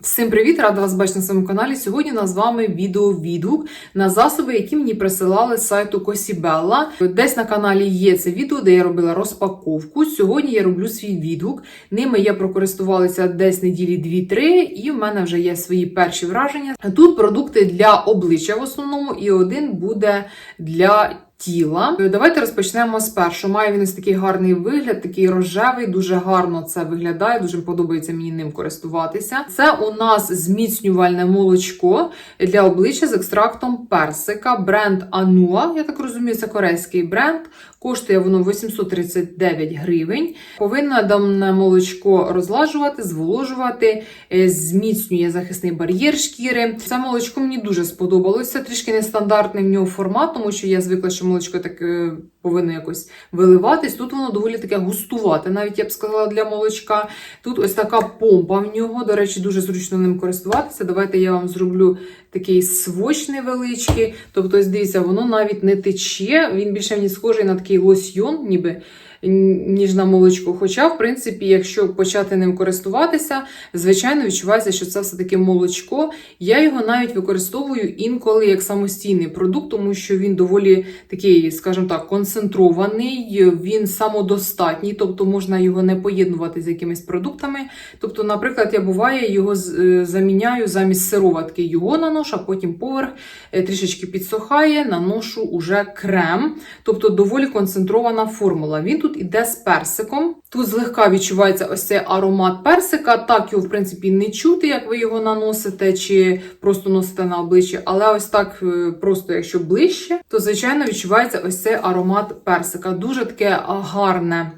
Всім привіт! Рада вас бачити на своєму каналі. Сьогодні у нас з вами відео-відгук на засоби, які мені присилали з сайту Косібелла. Десь на каналі є це відео, де я робила розпаковку. Сьогодні я роблю свій відгук. Ними я прокористувалася десь неділі 2-3, і в мене вже є свої перші враження. Тут продукти для обличчя в основному, і один буде для. Тіла. Давайте розпочнемо з першого. Має він ось такий гарний вигляд, такий рожевий, дуже гарно це виглядає, дуже подобається мені ним користуватися. Це у нас зміцнювальне молочко для обличчя з екстрактом персика. Бренд Anua, я так розумію, це корейський бренд. Коштує воно 839 гривень. Повинна дане молочко розлажувати, зволожувати, е, зміцнює захисний бар'єр шкіри. Це молочко мені дуже сподобалося. Трішки нестандартний в нього формат, тому що я звикла, що молочко так е, повинно якось виливатись. Тут воно доволі таке густувате, навіть я б сказала для молочка. Тут ось така помпа в нього. До речі, дуже зручно ним користуватися. Давайте я вам зроблю такий своч невеличкий. Тобто, ось дивіться, воно навіть не тече. Він більше мені схожий на такий лосьйон, ніби. Ніж на молочко. Хоча, в принципі, якщо почати ним користуватися, звичайно, відчувається, що це все-таки молочко. Я його навіть використовую інколи як самостійний продукт, тому що він доволі такий, скажімо так, концентрований, він самодостатній, тобто можна його не поєднувати з якимись продуктами. Тобто, наприклад, я буває його е, заміняю замість сироватки, його наношу, а потім поверх е, трішечки підсохає, наношу уже крем, тобто доволі концентрована формула. Він тут іде з персиком. Тут злегка відчувається ось цей аромат персика. Так його, в принципі, не чути, як ви його наносите, чи просто носите на обличчі. Але ось так, е, просто якщо ближче, то звичайно відчувається ось цей аромат персика. Дуже таке гарне.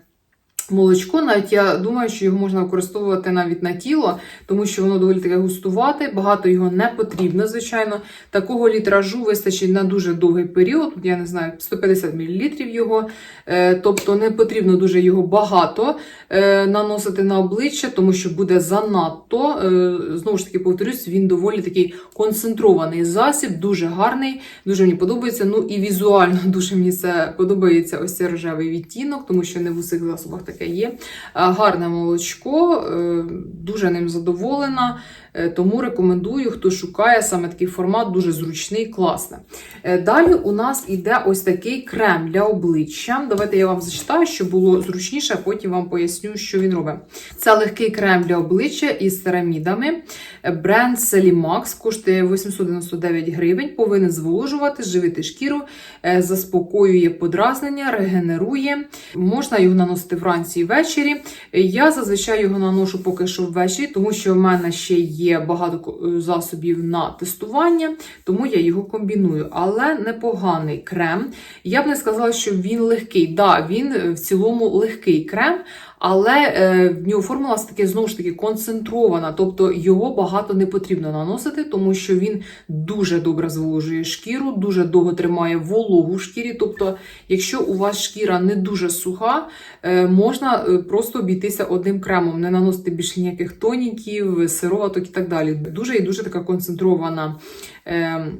Молочко, навіть я думаю, що його можна використовувати навіть на тіло, тому що воно доволі таке густувате, багато його не потрібно, звичайно. Такого літражу вистачить на дуже довгий період, я не знаю, 150 мл його. Е, тобто не потрібно дуже його багато е, наносити на обличчя, тому що буде занадто. Е, знову ж таки, повторюсь, він доволі такий концентрований засіб, дуже гарний, дуже мені подобається. Ну і візуально дуже мені це подобається ось цей рожевий відтінок, тому що не в усіх засобах таке є. Гарне молочко, дуже ним задоволена. Тому рекомендую, хто шукає саме такий формат, дуже зручний, класний. Далі у нас іде ось такий крем для обличчя. Давайте я вам зачитаю, щоб було зручніше, а потім вам поясню, що він робить. Це легкий крем для обличчя із церамідами. Бренд Selimax коштує 899 гривень, повинен зволожувати, живити шкіру, заспокоює подразнення, регенерує. Можна його наносити вранці і ввечері. Я зазвичай його наношу поки що ввечері, тому що в мене ще є багато засобів на тестування, тому я його комбіную. Але непоганий крем. Я б не сказала, що він легкий. Так, да, він в цілому легкий крем, але е, в нього формула таки знову ж таки концентрована, тобто його багато не потрібно наносити, тому що він дуже добре зволожує шкіру, дуже довго тримає вологу в шкірі. Тобто, якщо у вас шкіра не дуже суха, е, можна просто обійтися одним кремом, не наносити більше ніяких тоніків, сироваток так далі. Дуже і дуже така концентрована. Е,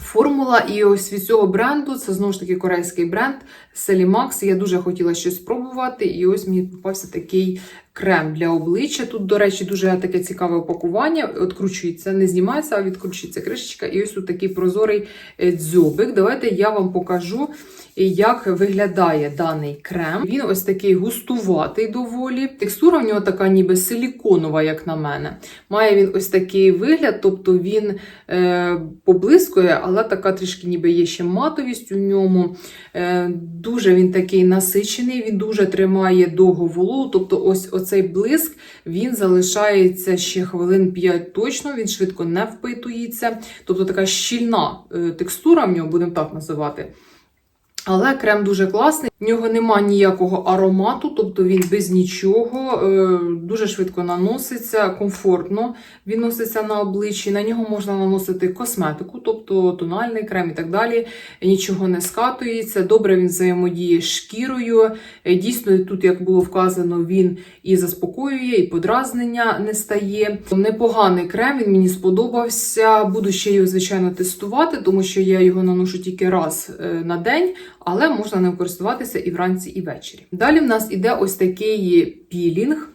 Формула і ось від цього бренду, це знову ж таки корейський бренд Selimax. Я дуже хотіла щось спробувати, і ось мені попався такий крем для обличчя. Тут, до речі, дуже таке цікаве опакування. Откручується, не знімається, а відкручується кришечка. І ось тут такий прозорий дзьобик. Давайте я вам покажу, як виглядає даний крем. Він ось такий густуватий доволі. Текстура в нього така, ніби силіконова, як на мене. Має він ось такий вигляд, тобто він е, поблискує, але така трішки ніби є ще матовість у ньому. Е, Дуже він такий насичений, він дуже тримає довго вологу. Тобто, ось оцей блиск він залишається ще хвилин 5 точно, він швидко не впитується. Тобто така щільна е, текстура в нього, будемо так називати. Але крем дуже класний, в нього нема ніякого аромату, тобто він без нічого, дуже швидко наноситься, комфортно він носиться на обличчі. На нього можна наносити косметику, тобто тональний крем і так далі. Нічого не скатується. Добре він взаємодіє з шкірою. Дійсно, тут, як було вказано, він і заспокоює, і подразнення не стає. Непоганий крем, він мені сподобався. Буду ще його, звичайно, тестувати, тому що я його наношу тільки раз на день але можна ним користуватися і вранці, і ввечері. Далі в нас іде ось такий пілінг.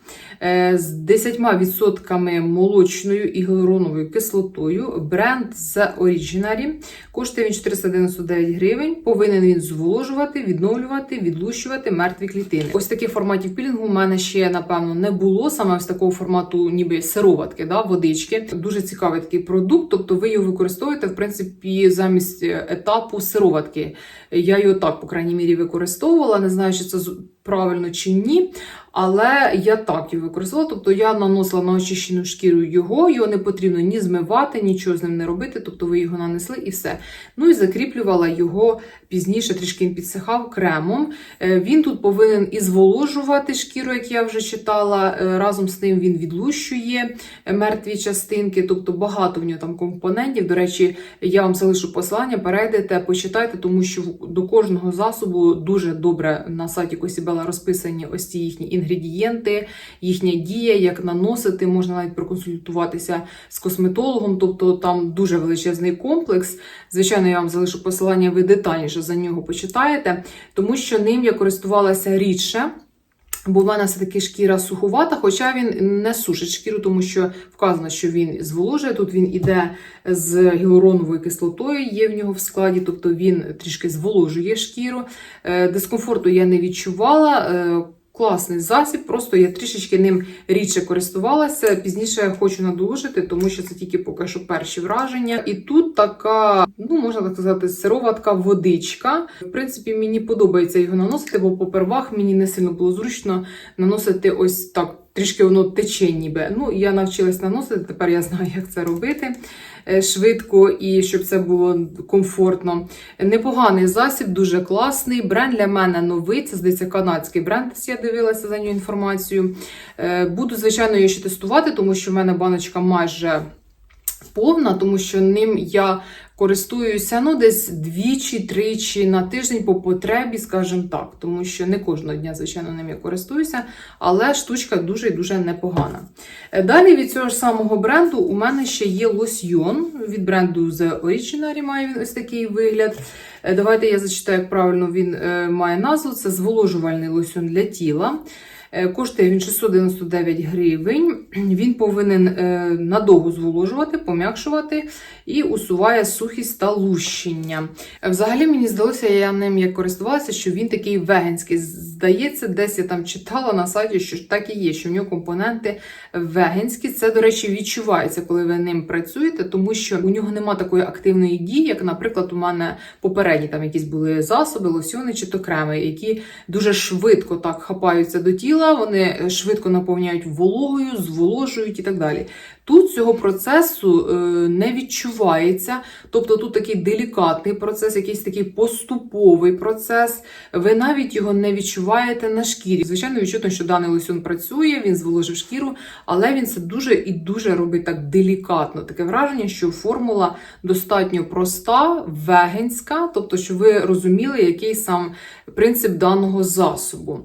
Е, з 10% молочною і гіалуроновою кислотою. Бренд The Originary. Коштує він 499 гривень. Повинен він зволожувати, відновлювати, відлущувати мертві клітини. Ось таких форматів пілінгу у мене ще, напевно, не було. Саме ось такого формату, ніби сироватки, да, водички. Дуже цікавий такий продукт. Тобто ви його використовуєте, в принципі, замість етапу сироватки. Я його так, по крайній мірі, використовувала. Не знаю, чи це правильно чи ні. Але я так його використовувала. Тобто я наносила на очищену шкіру його, його не потрібно ні змивати, нічого з ним не робити. Тобто ви його нанесли і все. Ну і закріплювала його пізніше, трішки він підсихав кремом. Е, Він тут повинен і зволожувати шкіру, як я вже читала. Е, Разом з тим він відлущує е, мертві частинки, тобто багато в нього там компонентів. До речі, я вам залишу посилання, перейдете, почитайте, тому що до кожного засобу дуже добре на сайті Косібела розписані ось ці їхні інгредієнти, їхня дія, як наносити, можна навіть проконсультуватися з косметологом, тобто там дуже величезний комплекс. Звичайно, я вам залишу посилання, ви детальніше за нього почитаєте, тому що ним я користувалася рідше. Бо в мене все-таки шкіра суховата, хоча він не сушить шкіру, тому що вказано, що він зволожує. Тут він іде з гіалуроновою кислотою, є в нього в складі, тобто він трішки зволожує шкіру. Е, Дискомфорту я не відчувала. Класний засіб, просто я трішечки ним рідше користувалася. Пізніше хочу надолужити, тому що це тільки поки що перші враження. І тут така, ну можна так сказати, сироватка водичка. В принципі, мені подобається його наносити, бо попервах мені не сильно було зручно наносити ось так. Трішки воно тече ніби. Ну, я навчилась наносити, тепер я знаю, як це робити швидко і щоб це було комфортно. Непоганий засіб, дуже класний. Бренд для мене новий. Це здається канадський бренд. Я дивилася за нього інформацію. Е, Буду, звичайно, її ще тестувати, тому що в мене баночка майже повна, тому що ним я користуюся ну, десь двічі-тричі на тиждень по потребі, скажімо так, тому що не кожного дня, звичайно, ним я користуюся, але штучка дуже і дуже непогана. Е, Далі від цього ж самого бренду у мене ще є лосьйон від бренду The Originary, має він ось такий вигляд. Е, Давайте я зачитаю, як правильно він е, має назву. Це зволожувальний лосьон для тіла. Е, Коштує він 699 гривень. Він повинен е, надовго зволожувати, пом'якшувати і усуває сухість та лущення. Е, Взагалі мені здалося, я ним як користувалася, що він такий веганський. Здається, десь я там читала на сайті, що так і є, що в нього компоненти веганські. Це, до речі, відчувається, коли ви ним працюєте, тому що у нього нема такої активної дії, як, наприклад, у мене попередні там якісь були засоби, лосьони чи то креми, які дуже швидко так хапаються до тіла, вони е, швидко наповняють вологою, зволожують і так далі. Тут цього процесу е, не відчувається, тобто тут такий делікатний процес, якийсь такий поступовий процес. Ви навіть його не відчуваєте на шкірі. Звичайно, відчутно, що даний лосьон працює, він зволожив шкіру, але він це дуже і дуже робить так делікатно. Таке враження, що формула достатньо проста, вегенська, тобто, щоб ви розуміли, який сам принцип даного засобу.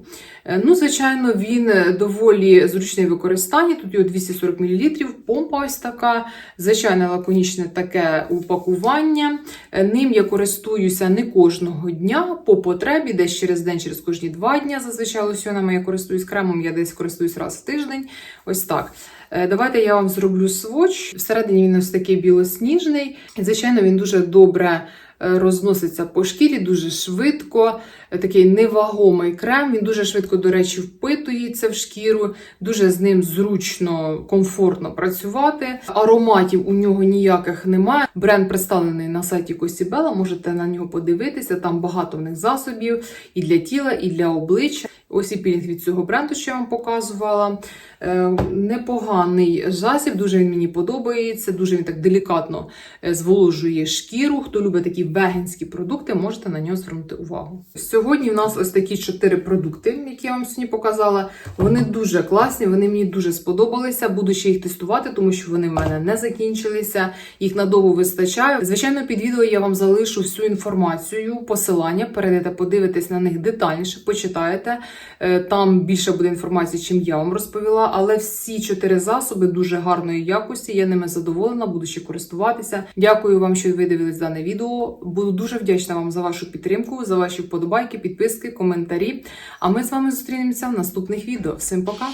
Е, Ну, звичайно, він доволі зручний в використанні. Тут його 240 мл, помпа ось така, звичайне лаконічне таке упакування. Е, Ним я користуюся не кожного дня по потребі, десь через день, через кожні два дні. Зазвичай лосьонами я користуюсь кремом, я десь користуюсь раз в тиждень. Ось так. Е, Давайте я вам зроблю сводч. Всередині він ось такий білосніжний. Звичайно, він дуже добре розноситься по шкірі, дуже швидко. Е, Такий невагомий крем. Він дуже швидко, до речі, впитується в шкіру, дуже з ним зручно, комфортно працювати. Ароматів у нього ніяких немає. Бренд представлений на сайті Косібела, можете на нього подивитися. Там багато в них засобів і для тіла, і для обличчя. Ось і пілінг від цього бренду, що я вам показувала. Е, непоганий засіб, дуже він мені подобається, дуже він так делікатно е, зволожує шкіру. Хто любить такі веганські продукти, можете на нього звернути увагу. Сьогодні в нас ось такі чотири продукти, які я вам сьогодні показала. Вони дуже класні, вони мені дуже сподобалися. Буду ще їх тестувати, тому що вони в мене не закінчилися. Їх надовго вистачає. Звичайно, під відео я вам залишу всю інформацію, посилання. Перейдете, подивитесь на них детальніше, почитаєте. Е, Там більше буде інформації, чим я вам розповіла. Але всі чотири засоби дуже гарної якості. Я ними задоволена, буду ще користуватися. Дякую вам, що ви дивились дане відео. Буду дуже вдячна вам за вашу підтримку, за ваші вподобайки, підписки, коментарі. А ми з вами зустрінемося в наступних відео. Всім пока!